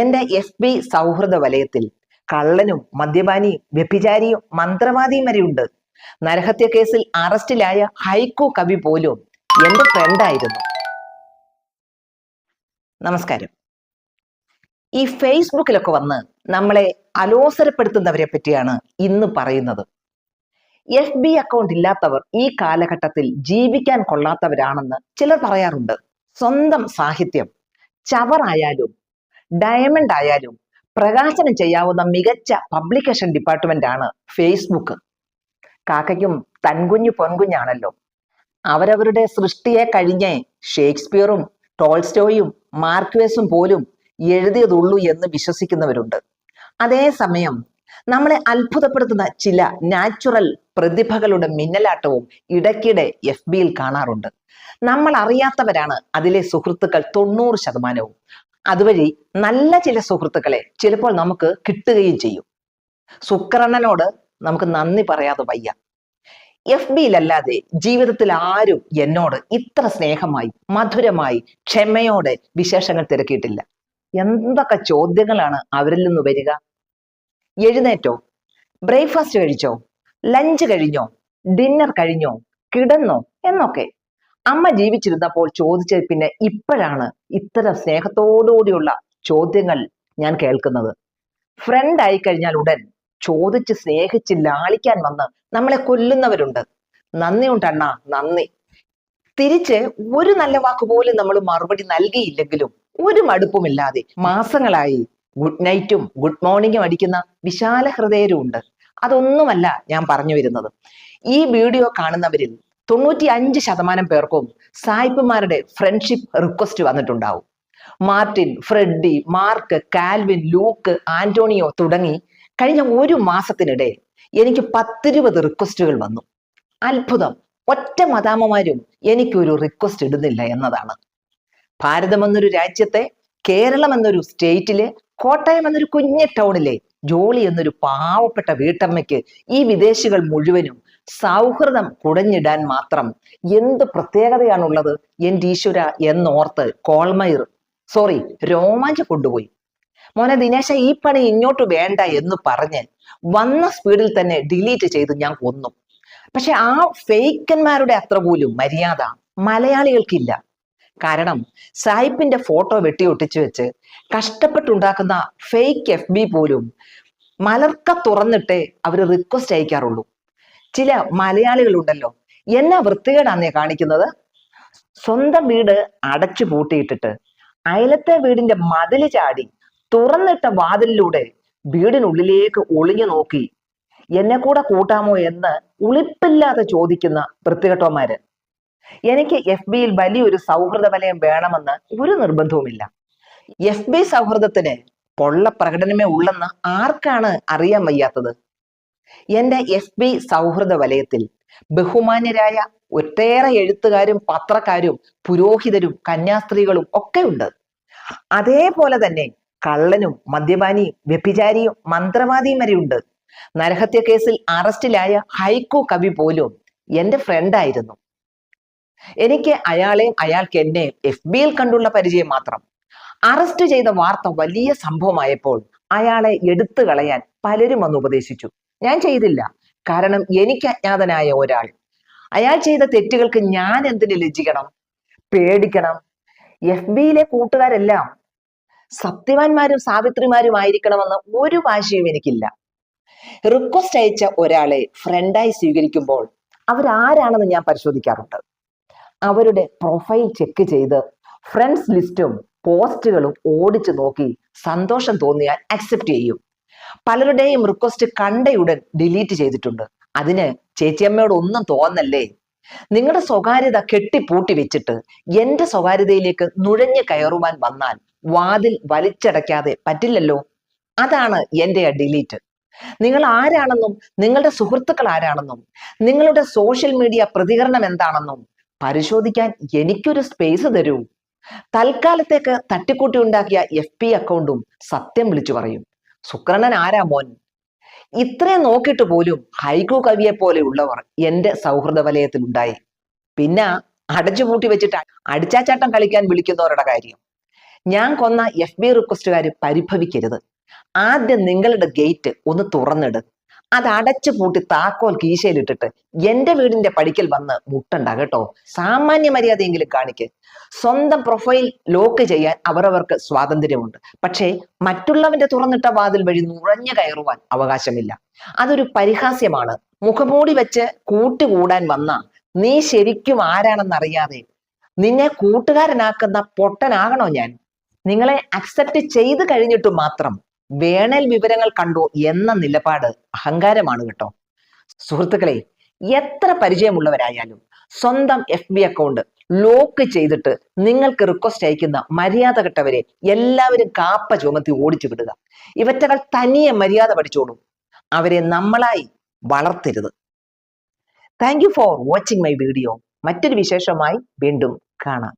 എന്റെ F B സൗഹൃദ വലയത്തിൽ കള്ളനും മദ്യപാനിയും വ്യഭിചാരിയും മന്ത്രവാദിയും വരെയുണ്ട് നരഹത്യ കേസിൽ അറസ്റ്റിലായ ഹൈക്കു കവി പോലും എന്റെ ഫ്രണ്ടായിരുന്നു നമസ്കാരം. ഈ ഫേസ്ബുക്കിലൊക്കെ വന്ന് നമ്മളെ അലോസരപ്പെടുത്തുന്നവരെ പറ്റിയാണ് ഇന്ന് പറയുന്നത്. എഫ് ബി അക്കൗണ്ട് ഇല്ലാത്തവർ ഈ കാലഘട്ടത്തിൽ ജീവിക്കാൻ കൊള്ളാത്തവരാണെന്ന് ചിലർ പറയാറുണ്ട്. സ്വന്തം സാഹിത്യം ചവറായാലും ഡയമണ്ട് ആയാലും പ്രകാശനം ചെയ്യാവുന്ന മികച്ച പബ്ലിക്കേഷൻ ഡിപ്പാർട്ട്മെന്റ് ആണ് ഫേസ്ബുക്ക് കാക്കയ്ക്കും തൻകുഞ്ഞു പൊൻകുഞ്ഞാണല്ലോ. അവരവരുടെ സൃഷ്ടിയെ കഴിഞ്ഞ് ഷേക്സ്പിയറും ടോൾസ്റ്റോയും മാർക്വേസും പോലും എഴുതിയതുള്ളൂ എന്ന് വിശ്വസിക്കുന്നവരുണ്ട്. അതേസമയം നമ്മളെ അത്ഭുതപ്പെടുത്തുന്ന ചില നാച്ചുറൽ പ്രതിഭകളുടെ മിന്നലാട്ടവും ഇടയ്ക്കിടെ എഫ് ബിയിൽ കാണാറുണ്ട്. നമ്മൾ അറിയാത്തവരാണ് അതിലെ സുഹൃത്തുക്കൾ തൊണ്ണൂറ് ശതമാനവും. അതുവഴി നല്ല ചില സുഹൃത്തുക്കളെ ചിലപ്പോൾ നമുക്ക് കിട്ടുകയും ചെയ്യും. ശുക്രണ്ണനോട് നമുക്ക് നന്ദി പറയാതെ വയ്യ. എഫ് ബിയിലല്ലാതെ ജീവിതത്തിൽ ആരും എന്നോട് ഇത്ര സ്നേഹമായി മധുരമായി ക്ഷമയോടെ വിശേഷങ്ങൾ തിരക്കിയിട്ടില്ല. എന്തൊക്കെ ചോദ്യങ്ങളാണ് അവരിൽ നിന്ന് വരിക? എഴുന്നേറ്റോ? ബ്രേക്ക്ഫാസ്റ്റ് കഴിച്ചോ? ലഞ്ച് കഴിഞ്ഞോ? ഡിന്നർ കഴിഞ്ഞോ? കിടന്നോ? എന്നൊക്കെ അമ്മ ജീവിച്ചിരുന്നപ്പോൾ ചോദിച്ചത് പിന്നെ ഇപ്പോഴാണ് ഇത്തരം സ്നേഹത്തോടുകൂടിയുള്ള ചോദ്യങ്ങൾ ഞാൻ കേൾക്കുന്നത്. ഫ്രണ്ട് ആയി കഴിഞ്ഞാൽ ഉടൻ ചോദിച്ച് സ്നേഹിച്ച് ലാളിക്കാൻ വന്ന് നമ്മളെ കൊല്ലുന്നവരുണ്ട്. നന്ദി ഉണ്ടണ്ണ നന്ദി. തിരിച്ച് ഒരു നല്ല വാക്ക് പോലും നമ്മൾ മറുപടി നൽകിയില്ലെങ്കിലും ഒരു മടുപ്പുമില്ലാതെ മാസങ്ങളായി ഗുഡ് നൈറ്റും ഗുഡ് മോർണിംഗും അടിക്കുന്ന വിശാല ഹൃദയരും ഉണ്ട് അതൊന്നുമല്ല ഞാൻ പറഞ്ഞു വരുന്നത്. ഈ വീഡിയോ കാണുന്നവരിൽ തൊണ്ണൂറ്റി അഞ്ച് ശതമാനം പേർക്കും സായിപ്പുമാരുടെ ഫ്രണ്ട്ഷിപ്പ് റിക്വസ്റ്റ് വന്നിട്ടുണ്ടാവും. Martin Freddie Mark Calvin Luke Antonio തുടങ്ങി കഴിഞ്ഞ ഒരു മാസത്തിനിടെ എനിക്ക് പത്തിരുപത് റിക്വസ്റ്റുകൾ വന്നു. അത്ഭുതം. ഒറ്റ മതാമമാരും എനിക്കൊരു റിക്വസ്റ്റ് ഇടുന്നില്ല എന്നതാണ്. ഭാരതം എന്നൊരു രാജ്യത്തെ കേരളം എന്നൊരു സ്റ്റേറ്റിലെ കോട്ടയം എന്നൊരു കുഞ്ഞ ടൗണിലെ ജോളി എന്നൊരു പാവപ്പെട്ട വീട്ടമ്മയ്ക്ക് ഈ വിദേശികൾ മുഴുവനും സൗഹൃദം കുടഞ്ഞിടാൻ മാത്രം എന്ത് പ്രത്യേകതയാണുള്ളത്? എന്റെ ഈശ്വര എന്നോർത്ത് കോൾമയിർ സോറി രോമാഞ്ച കൊണ്ടുപോയി. മോനെ ദിനേശ ഈ പണി ഇങ്ങോട്ട് വേണ്ട എന്ന് പറഞ്ഞ് വന്ന സ്പീഡിൽ തന്നെ ഡിലീറ്റ് ചെയ്ത് ഞാൻ കൊന്നു. പക്ഷെ ആ ഫേക്കന്മാരുടെ അത്ര പോലും മര്യാദ മലയാളികൾക്കില്ല. കാരണം സായിപ്പിന്റെ ഫോട്ടോ വെട്ടി ഒട്ടിച്ചു വെച്ച് കഷ്ടപ്പെട്ടുണ്ടാക്കുന്ന ഫേക്ക് എഫ് ബി പോലും മലർക്ക തുറന്നിട്ടേ അവർ റിക്വസ്റ്റ് അയക്കാറുള്ളൂ. ചില മലയാളികളുണ്ടല്ലോ. എന്നാ വൃത്തികേടാന്നേ കാണിക്കുന്നത്. സ്വന്തം വീട് അടച്ചു പൂട്ടിയിട്ടിട്ട് അയലത്തെ വീടിന്റെ മതിൽ ചാടി തുറന്നിട്ട വാതിലിലൂടെ വീടിനുള്ളിലേക്ക് ഒളിഞ്ഞു നോക്കി. എന്നെ കൂടെ കൂട്ടാമോ എന്ന് ഉളിപ്പില്ലാതെ ചോദിക്കുന്ന വൃത്തികെട്ടോമാര് എനിക്ക് എഫ് ബിയിൽ വലിയൊരു സൗഹൃദ വലയം വേണമെന്ന് ഒരു നിർബന്ധവുമില്ല. എഫ് ബി സൗഹൃദത്തിന് പൊള്ള പ്രകടനമേ ഉള്ളെന്ന് ആർക്കാണ് അറിയാൻ വയ്യാത്തത്? എന്റെ എഫ് ബി സൗഹൃദ വലയത്തിൽ ബഹുമാന്യരായ ഒട്ടേറെ എഴുത്തുകാരും പത്രക്കാരും പുരോഹിതരും കന്യാസ്ത്രീകളും ഒക്കെ ഉണ്ട്. അതേപോലെ തന്നെ കള്ളനും മദ്യപാനിയും വ്യഭിചാരിയും മന്ത്രവാദിയും വരെയുണ്ട് നരഹത്യ കേസിൽ അറസ്റ്റിലായ ഹൈക്കു കവി പോലും എന്റെ ഫ്രണ്ടായിരുന്നു എനിക്ക് അയാളെയും അയാൾക്ക് എന്നെയും എഫ് ബിയിൽ കണ്ടുള്ള പരിചയം മാത്രം. അറസ്റ്റ് ചെയ്ത വാർത്ത വലിയ സംഭവമായപ്പോൾ അയാളെ എടുത്തു കളയാൻ പലരും വന്ന് ഉപദേശിച്ചു. ഞാൻ ചെയ്തില്ല. കാരണം എനിക്ക് അജ്ഞാതനായ ഒരാൾ. അയാൾ ചെയ്ത തെറ്റുകൾക്ക് ഞാൻ എന്തിനു ലജ്ജിക്കണം? പേടിക്കണം. എഫ് ബിയിലെ കൂട്ടുകാരെല്ലാം സത്യവാന്മാരും സാവിത്രിമാരും ആയിരിക്കണമെന്ന് ഒരു വാശിയും എനിക്കില്ല. റിക്വസ്റ്റ് അയച്ച ഒരാളെ ഫ്രണ്ടായി സ്വീകരിക്കുമ്പോൾ അവരാരാണെന്ന് ഞാൻ പരിശോധിക്കാറുണ്ട്. അവരുടെ പ്രൊഫൈൽ ചെക്ക് ചെയ്ത് ഫ്രണ്ട്സ് ലിസ്റ്റും പോസ്റ്റുകളും ഓടിച്ചു നോക്കി സന്തോഷം തോന്നിയാൽ അക്സെപ്റ്റ് ചെയ്യും. പലരുടെയും റിക്വസ്റ്റ് കണ്ടയുടൻ ഡിലീറ്റ് ചെയ്തിട്ടുണ്ട്. അതിന് ചേച്ചിയമ്മയോട് ഒന്നും തോന്നല്ലേ? നിങ്ങളുടെ സ്വകാര്യത കെട്ടിപ്പൂട്ടി വെച്ചിട്ട് എന്റെ സ്വകാര്യതയിലേക്ക് നുഴഞ്ഞു കയറുവാൻ വന്നാൽ വാതിൽ വലിച്ചടയ്ക്കാതെ പറ്റില്ലല്ലോ? അതാണ് എന്റെ ഡിലീറ്റ് നിങ്ങൾ ആരാണെന്നും നിങ്ങളുടെ സുഹൃത്തുക്കൾ ആരാണെന്നും നിങ്ങളുടെ സോഷ്യൽ മീഡിയ പ്രതികരണം എന്താണെന്നും പരിശോധിക്കാൻ എനിക്കൊരു സ്പേസ് തരൂ. തൽക്കാലത്തേക്ക് തട്ടിക്കൂട്ടി ഉണ്ടാക്കിയ എഫ് പി അക്കൗണ്ടും സത്യം വിളിച്ചു പറയും. ശുക്രണ്ണൻ ആരാ മോൻ? ഇത്രയും നോക്കിയിട്ട് പോലും ഹൈക്കു കവിയെ പോലെയുള്ളവർ എന്റെ സൗഹൃദ വലയത്തിൽ ഉണ്ടായി പിന്നെ അടച്ചുപൂട്ടി വെച്ചിട്ട് അടിച്ചാച്ചാട്ടം കളിക്കാൻ വിളിക്കുന്നവരുടെ കാര്യം. ഞാൻ കൊന്ന എഫ് ബി റിക്വസ്റ്റുകാർ പരിഭവിക്കരുത്. ആദ്യം നിങ്ങളുടെ ഗേറ്റ് ഒന്ന് തുറന്നിട്. അത് അടച്ചു പൂട്ടി താക്കോൽ കീശയിലിട്ടിട്ട് എന്റെ വീടിന്റെ പടിക്കൽ വന്ന് മുട്ടണ്ട കേട്ടോ. സാമാന്യ മര്യാദയെങ്കിലും കാണിക്ക്. സ്വന്തം പ്രൊഫൈൽ ലോക്ക് ചെയ്യാൻ അവരവർക്ക് സ്വാതന്ത്ര്യമുണ്ട്. പക്ഷേ മറ്റുള്ളവന്റെ തുറന്നിട്ട വാതിൽ വഴി നുഴഞ്ഞു കയറുവാൻ അവകാശമില്ല. അതൊരു പരിഹാസ്യമാണ്. മുഖമൂടി വെച്ച് കൂട്ടുകൂടാൻ വന്ന നീ ശരിക്കും ആരാണെന്നറിയാതെ നിന്നെ കൂട്ടുകാരനാക്കുന്ന പൊട്ടനാകണോ ഞാൻ? നിങ്ങളെ അക്സെപ്റ്റ് ചെയ്ത് കഴിഞ്ഞിട്ട് മാത്രം വേണൽ വിവരങ്ങൾ കണ്ടു എന്ന നിലപാട് അഹങ്കാരമാണ് കേട്ടോ. സുഹൃത്തുക്കളെ എത്ര പരിചയമുള്ളവരായാലും സ്വന്തം എഫ് ബി അക്കൗണ്ട് ലോക്ക് ചെയ്തിട്ട് നിങ്ങൾക്ക് റിക്വസ്റ്റ് അയക്കുന്ന മര്യാദ കെട്ടവരെ എല്ലാവരും കാപ്പ ചുമത്തി ഓടിച്ചു വിടുക. ഇവറ്റകൾ തനിയെ മര്യാദ പഠിച്ചോളും. അവരെ നമ്മളായി വളർത്തരുത്. Thank you for watching my video മറ്റൊരു വിശേഷമായി വീണ്ടും കാണാം.